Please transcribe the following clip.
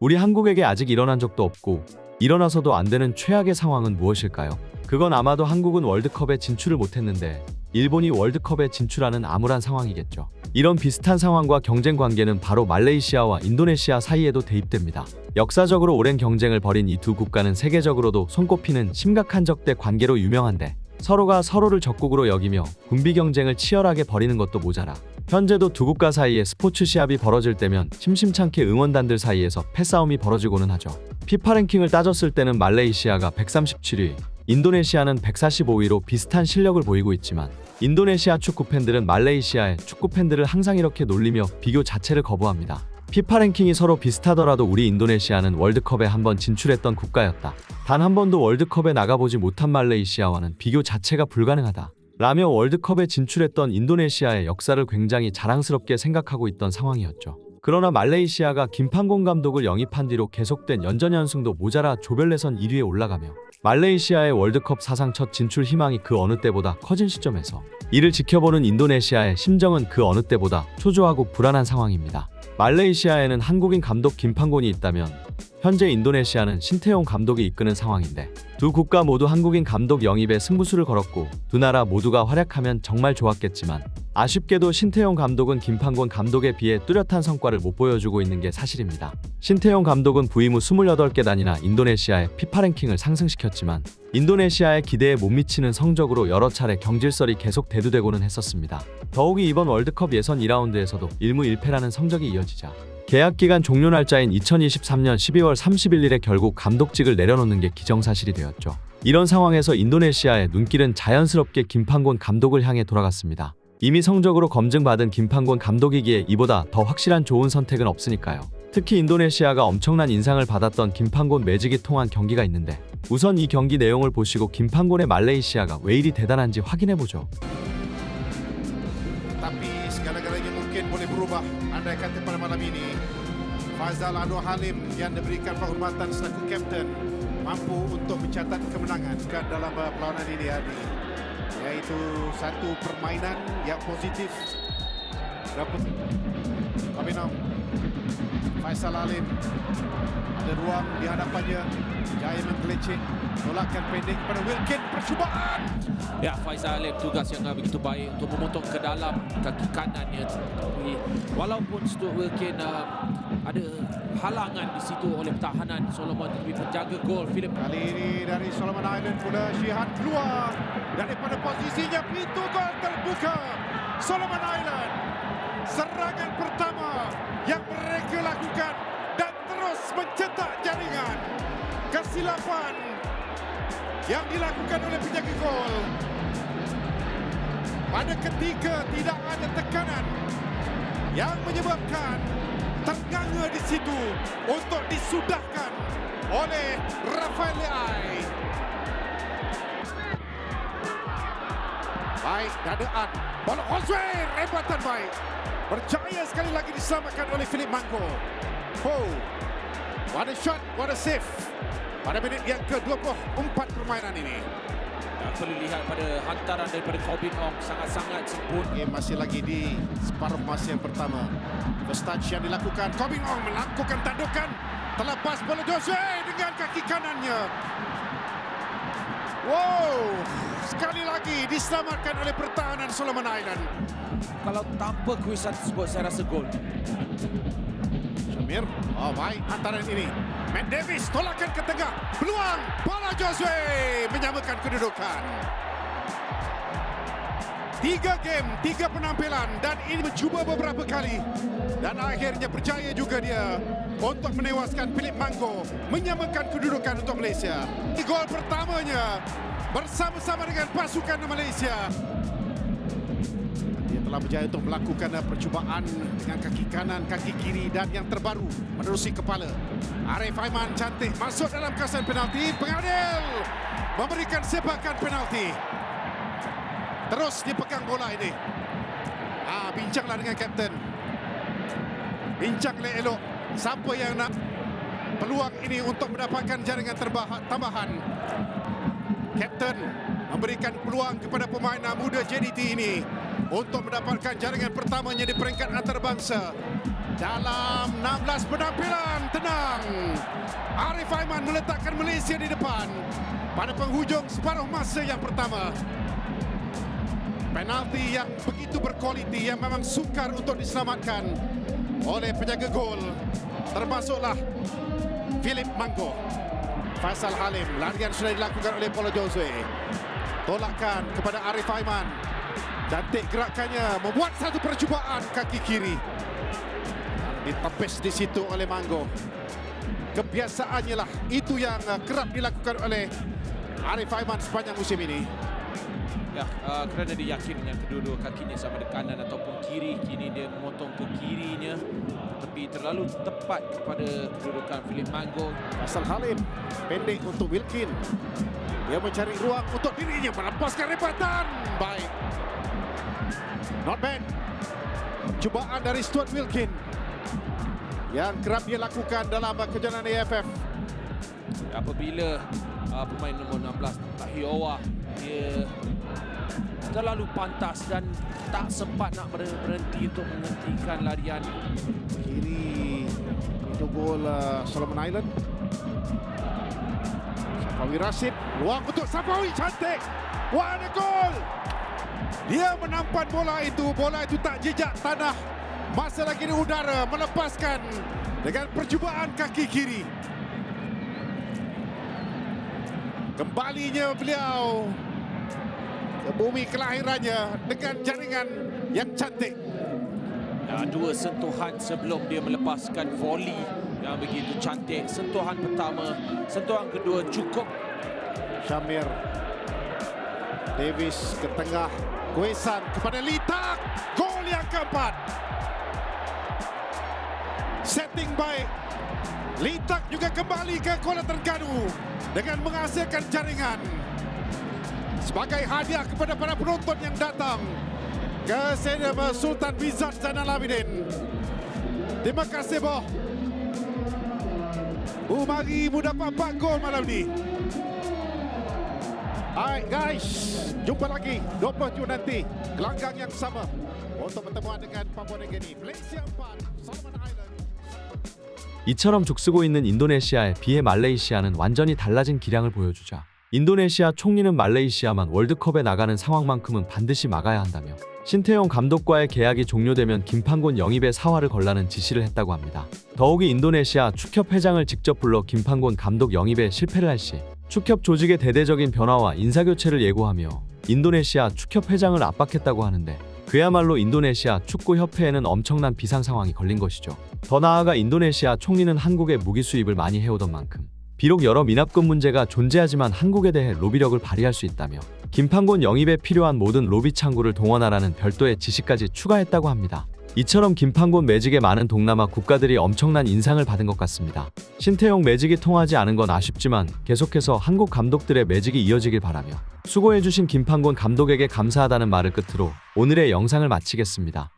우리 한국에게 아직 일어난 적도 없고 일어나서도 안 되는 최악의 상황은 무엇일까요? 그건 아마도 한국은 월드컵에 진출을 못했는데 일본이 월드컵에 진출하는 암울한 상황이겠죠. 이런 비슷한 상황과 경쟁 관계는 바로 말레이시아와 인도네시아 사이에도 대입됩니다. 역사적으로 오랜 경쟁을 벌인 이 두 국가는 세계적으로도 손꼽히는 심각한 적대 관계로 유명한데 서로가 서로를 적국으로 여기며 군비 경쟁을 치열하게 벌이는 것도 모자라 현재도 두 국가 사이에 스포츠 시합이 벌어질 때면 심심찮게 응원단들 사이에서 패싸움이 벌어지고는 하죠. 피파 랭킹을 따졌을 때는 말레이시아가 137위, 인도네시아는 145위로 비슷한 실력을 보이고 있지만 인도네시아 축구 팬들은 말레이시아의 축구 팬들을 항상 이렇게 놀리며 비교 자체를 거부합니다. 피파 랭킹이 서로 비슷하더라도 우리 인도네시아는 월드컵에 한 번 진출했던 국가였다. 단 한 번도 월드컵에 나가보지 못한 말레이시아와는 비교 자체가 불가능하다. 라며 월드컵에 진출했던 인도네시아의 역사를 굉장히 자랑스럽게 생각하고 있던 상황이었죠. 그러나 말레이시아가 김판곤 감독을 영입한 뒤로 계속된 연전연승도 모자라 조별예선 1위에 올라가며 말레이시아의 월드컵 사상 첫 진출 희망이 그 어느 때보다 커진 시점에서 이를 지켜보는 인도네시아의 심정은 그 어느 때보다 초조하고 불안한 상황입니다. 말레이시아에는 한국인 감독 김판곤이 있다면 현재 인도네시아는 신태용 감독이 이끄는 상황인데 두 국가 모두 한국인 감독 영입에 승부수를 걸었고 두 나라 모두가 활약하면 정말 좋았겠지만 아쉽게도 신태용 감독은 김판곤 감독에 비해 뚜렷한 성과를 못 보여주고 있는 게 사실입니다. 신태용 감독은 부임 후 28계단이나 인도네시아의 피파 랭킹을 상승시켰지만 인도네시아의 기대에 못 미치는 성적으로 여러 차례 경질설이 계속 대두되고는 했었습니다. 더욱이 이번 월드컵 예선 2라운드에서도 1무 1패라는 성적이 이어지자 계약 기간 종료 날짜인 2023년 12월 31일에 결국 감독직을 내려놓는 게 기정사실이 되었죠. 이런 상황에서 인도네시아의 눈길은 자연스럽게 김판곤 감독을 향해 돌아갔습니다. 이미 성적으로 검증받은 김판곤 감독이기에 이보다 더 확실한 좋은 선택은 없으니까요. 특히 인도네시아가 엄청난 인상을 받았던 김판곤 매직이 통한 경기가 있는데 우선 이 경기 내용을 보시고 김판곤의 말레이시아가 왜 이리 대단한지 확인해보죠. Uh, satu permainan yang positif. Dapat Kabinong Faisal Alim. Ada ruang di hadapannya. Jaya menggelecek tolakan pendek kepada Wilkin. Percubaan! Ya, Faizal Alim tugas yang begitu baik untuk memotong ke dalam kaki kanannya. Tapi walaupun Stuart Wilkin uh, ada halangan di situ oleh pertahanan Solomon tetapi penjaga gol Philip Kali ini dari Solomon Island pula Syihan keluar daripada posisinya pintu gol terbuka. Solomon Island serangan pertama yang mereka lakukan dan terus mencetak jaringan. Kesilapan yang dilakukan oleh penjaga gol. Pada ketika tidak ada tekanan yang menyebabkan tenganga di situ untuk disudahkan oleh Rafael Leai. Baik, dadaan. Bola Osway, rebatan baik. Berjaya sekali lagi diselamatkan oleh Philip Mango. Oh, what a shot, what a save. Pada minit yang ke-24 permainan ini. Dan perlu lihat pada hantaran daripada Corbin Ong sangat-sangat sempurna. Game masih lagi di separuh masa yang pertama. First touch yang dilakukan. Corbin Ong melakukan tandukan. Terlepas bola Jose dengan kaki kanannya. Wow! Sekali lagi diselamatkan oleh pertahanan Solomon Island. Kalau tanpa kuisan tersebut saya rasa gol. Syamir. Oh, baik hantaran ini. Matt Davis tolakan ke tengah. Peluang. Bola Josue menyamakan kedudukan. Tiga game, tiga penampilan dan ini mencuba beberapa kali. Dan akhirnya berjaya juga dia untuk menewaskan Philip Mango. Menyamakan kedudukan untuk Malaysia. Gol pertamanya bersama-sama dengan pasukan Malaysia. Dia telah berjaya untuk melakukan percubaan dengan kaki kanan, kaki kiri dan yang terbaru menerusi kepala. Arif Aiman cantik masuk dalam kawasan penalti. Pengadil memberikan sepakan penalti. Terus dipegang bola ini. Ah, bincanglah dengan kapten. Bincang le elok. Siapa yang nak peluang ini untuk mendapatkan jaringan tambahan. Kapten memberikan peluang kepada pemain muda JDT ini untuk mendapatkan jaringan pertamanya di peringkat antarabangsa. Dalam 16 penampilan tenang. Arif Aiman meletakkan Malaysia di depan pada penghujung separuh masa yang pertama. Penalti yang begitu berkualiti yang memang sukar untuk diselamatkan oleh penjaga gol termasuklah Philip Mangko. Faisal Halim, larian sudah dilakukan oleh Paulo Jose. Tolakkan kepada Arif Aiman. Cantik gerakannya membuat satu percubaan kaki kiri. Ditepis di situ oleh Manggo. Kebiasaannya lah itu yang uh, kerap dilakukan oleh Arif Aiman sepanjang musim ini. Ya, uh, kerana dia yakin dengan kedua-dua kakinya sama ada kanan ataupun kiri. Kini dia memotong ke kirinya. Tapi terlalu tepat kepada kedudukan Philip Mango. Faisal Halim pendek untuk Wilkin. Dia mencari ruang untuk dirinya melepaskan rebatan. Baik. Not bad. Cubaan dari Stuart Wilkin yang kerap dia lakukan dalam kejohanan AFF. Apabila uh, pemain nombor 16 Tahiowa dia terlalu pantas dan tak sempat nak ber- berhenti untuk menghentikan larian Kiri itu gol uh, Solomon Island. Safawi Rashid ruang untuk Safawi cantik. What a goal! Dia menampan bola itu, bola itu tak jejak tanah. Masa lagi di udara melepaskan dengan percubaan kaki kiri. Kembalinya beliau ke bumi kelahirannya dengan jaringan yang cantik. uh, dua sentuhan sebelum dia melepaskan volley yang begitu cantik. Sentuhan pertama, sentuhan kedua cukup Syamir Davis ke tengah Kuesan kepada Litak Gol yang keempat Setting baik Litak juga kembali ke Kuala Terengganu Dengan menghasilkan jaringan. Sebagai hadiah kepada para penonton yang datang Ke Stadium Sultan Bizat Zainal Abidin. Terima kasih boh. Umari mu dapat 4 gol malam ni. Alright guys, jumpa lagi 27 nanti. Gelanggang yang sama. Untuk pertemuan dengan Papua Nugini. Malaysia 4, Solomon Island. 이처럼 족쓰고 있는 인도네시아에 비해 말레이시아는 완전히 달라진 기량을 보여주자 인도네시아 총리는 말레이시아만 월드컵에 나가는 상황만큼은 반드시 막아야 한다며 신태용 감독과의 계약이 종료되면 김판곤 영입에 사활을 걸라는 지시를 했다고 합니다. 더욱이 인도네시아 축협 회장을 직접 불러 김판곤 감독 영입에 실패를 할 시 축협 조직의 대대적인 변화와 인사교체를 예고하며 인도네시아 축협 회장을 압박했다고 하는데 그야말로 인도네시아 축구협회에는 엄청난 비상 상황이 걸린 것이죠. 더 나아가 인도네시아 총리는 한국에 무기 수입을 많이 해오던 만큼 비록 여러 미납금 문제가 존재하지만 한국에 대해 로비력을 발휘할 수 있다며 김판곤 영입에 필요한 모든 로비 창구를 동원하라는 별도의 지시까지 추가했다고 합니다. 이처럼 김판곤 매직에 많은 동남아 국가들이 엄청난 인상을 받은 것 같습니다. 신태용 매직이 통하지 않은 건 아쉽지만 계속해서 한국 감독들의 매직이 이어지길 바라며 수고해주신 김판곤 감독에게 감사하다는 말을 끝으로 오늘의 영상을 마치겠습니다.